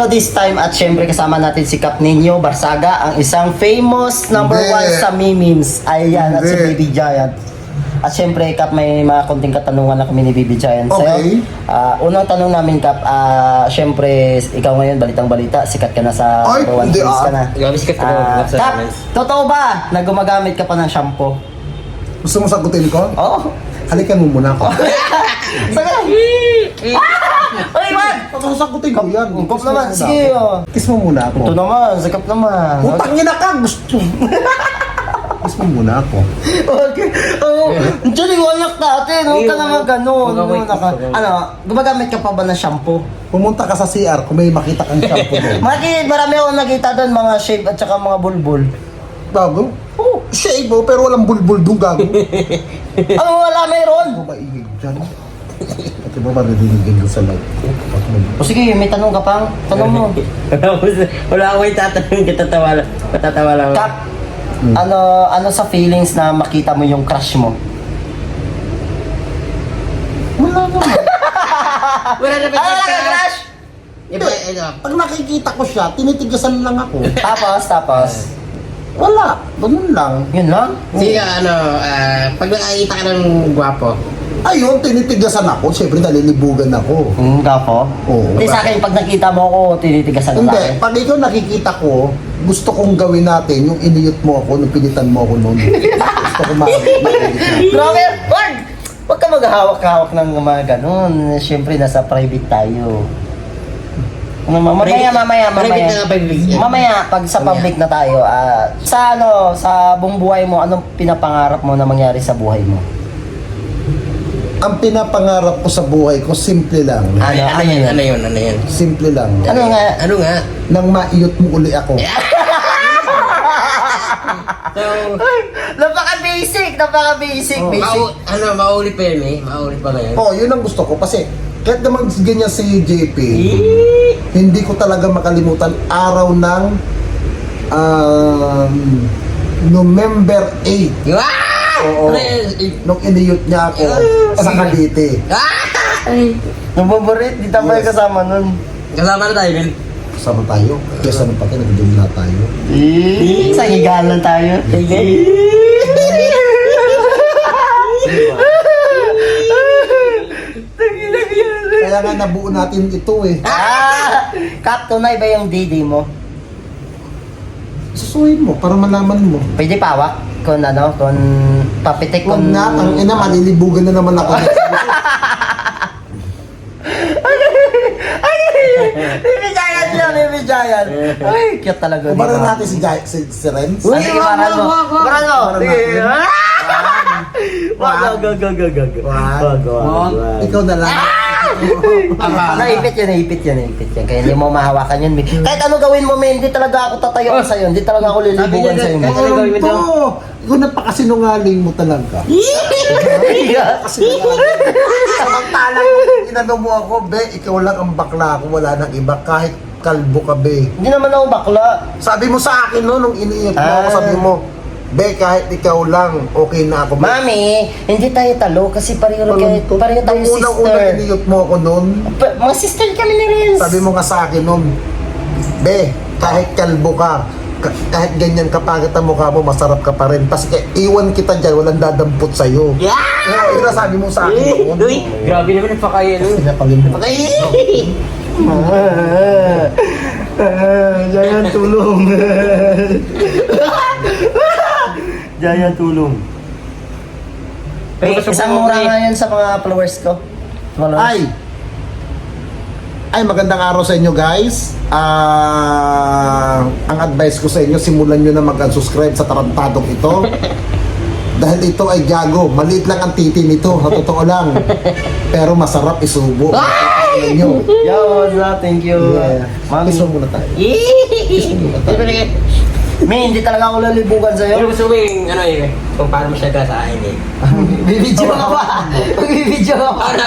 Yo, this time at syempre kasama natin si Cap Nino Barsaga, ang isang famous number Hindi. one sa memes. Ayan, at si Hindi. Baby Giant. At syempre, Cap, may mga konting katanungan na kami ni Baby Giant. Okay. Ah, unang tanong namin, Cap, ah, syempre, ikaw ngayon, balitang balita, sikat ka na sa Ay, number one hindi, series ka ah. na. Grabe, sikat ka Ah, comments. totoo ba na gumagamit ka pa ng shampoo? Gusto mo sagutin ko? Oo. Halikan mo muna ako. Sige. Uy, sagutin ko yan. Kop Kiss mo naman, muna sige. ako. Oh. Kiss mo muna ako. Ito naman, sakap naman. Putang ina ka! Gusto. Kiss mo muna ako. Okay. Oh, diyan yung anak natin. Huwag ka naman ganun. Huwag Naka- Ano, gumagamit ka pa ba ng shampoo? Pumunta ka sa CR kung may makita kang shampoo doon. Maki, marami akong nakita doon, mga shave at saka mga bulbul. Gago? Oo, shave oh, pero walang bulbul doon gago. Ano wala meron? Ano maingig dyan? Pati ba maririgin ko sa live ko? Mo- O sige, may tanong ka pang. Tanong mo. wala ko wala akong itatanong kitatawa lang. Matatawa lang. Kap, ano, ano sa feelings na makita mo yung crush mo? Wala naman. Wala na Ano lang ang crush? Iba, ano. Pag nakikita ko siya, tinitigasan lang ako. Tapos, tapos. Wala. Ganun lang. Yun lang? Sige, ano, ah, pag nakakita ka ng gwapo, Ayun, tinitigasan ako. Siyempre, nalilibugan ako. Hmm, gapo? Oo. Hindi sa akin, pag nakita mo ako, tinitigasan ka Hindi, pag ikaw nakikita ko, gusto kong gawin natin yung iniyot mo ako nung pinitan mo ako noon. gusto ko ma- Grabe, wag! Huwag ka maghahawak-hawak ng mga ganun. Siyempre, nasa private tayo. Ano, mamaya, mamaya, mamaya. private na nga, private. Mamaya, pag sa public na tayo, ah, sa ano, sa buong buhay mo, anong pinapangarap mo na mangyari sa buhay mo? Ang pinapangarap ko sa buhay ko, simple lang. Ano, ano, ano yun, yun? ano yun, ano yun. Simple lang. Ano nga? Ano nga? Nang maiyot mo uli ako. So, Napaka-basic! Napaka-basic! Oh. basic. mau, ano, mauli pa yun eh. Mauli pa ngayon. Oo, yun ang gusto ko. Kasi, kahit naman ganyan si JP, Eh, hindi ko talaga makalimutan araw ng um, November 8. Wow! Oo. Ano? Eh, Nung iniyot niya ako sa Cavite. Ah! Nababarit, di tayo Yes. kasama nun. Kasama na tayo, Bill. Kasama tayo. Kesa nung pati, nag-gym na tayo. Eh, sa higaan lang tayo. Kaya nga nabuo natin ito eh. ah! Kap, tunay ba yung DD mo? Susuhin mo para malaman mo. Pwede pawak? Kung ano, kung papitik Huwag kung... nga, ang ina, malilibugan na naman ako. Baby Giant yan, Baby Giant. Ay, cute talaga. Kumpara di ba? natin si, Jai, si, si Renz. Uy, sige, paran mo. Paran mo. Paran Sige. natin. Wag, wag, wag, wag, wag, wag. Wag. Wag, wag, wag. Ikaw na lang. Naipit yan, naipit yan, naipit yan. Kaya hindi mo mahawakan yun. Kahit ano gawin mo, men, hindi talaga ako tatayo sa'yo. Hindi talaga ako lilibugan Sabi sa'yo. men. Ano gawin mo? Ikaw napakasinungaling mo talaga. Samantalang inano mo ako, be, ikaw lang ang bakla ako, wala nang iba. Kahit kalbo ka, be. Hindi naman ako bakla. Sabi mo sa akin no, nung iniiyot mo ako, sabi mo, be, kahit ikaw lang, okay na ako. be." Mami, hindi tayo talo kasi pareho kayo, pareho tayo Nung unang-unang sister. iniyot mo ako noon, Pa- Mga sister kami ni Renz. sabi mo nga sa akin noon, be, kahit kalbo ka, ka- kahit ganyan kapagat ang mukha mo, masarap ka pa rin. Tapos eh, iwan kita dyan, walang dadampot sa'yo. Yeah! Yeah, yun ang sabi mo sa akin noon. Uy, grabe naman ang pakaya nun. Pinapalin mo. Giant tulong. Giant tulong. Hey, isang mura nga yan sa mga followers ko. Followers. Ay! Ay, magandang araw sa inyo guys. Ah, ang advice ko sa inyo, simulan nyo na mag-unsubscribe sa tarantadong ito. Dahil ito ay gago. Maliit lang ang titi nito. Sa totoo lang. Pero masarap isubo. Ay! Yo, what's up? Thank you. Yeah. Mami. Kiss mo muna tayo. May, hindi talaga ako lalibugan sa'yo. gusto mo yung, ano eh, kung paano mo siya gasahin eh. Bibidyo ka ba? Bibidyo ka ba? Ano,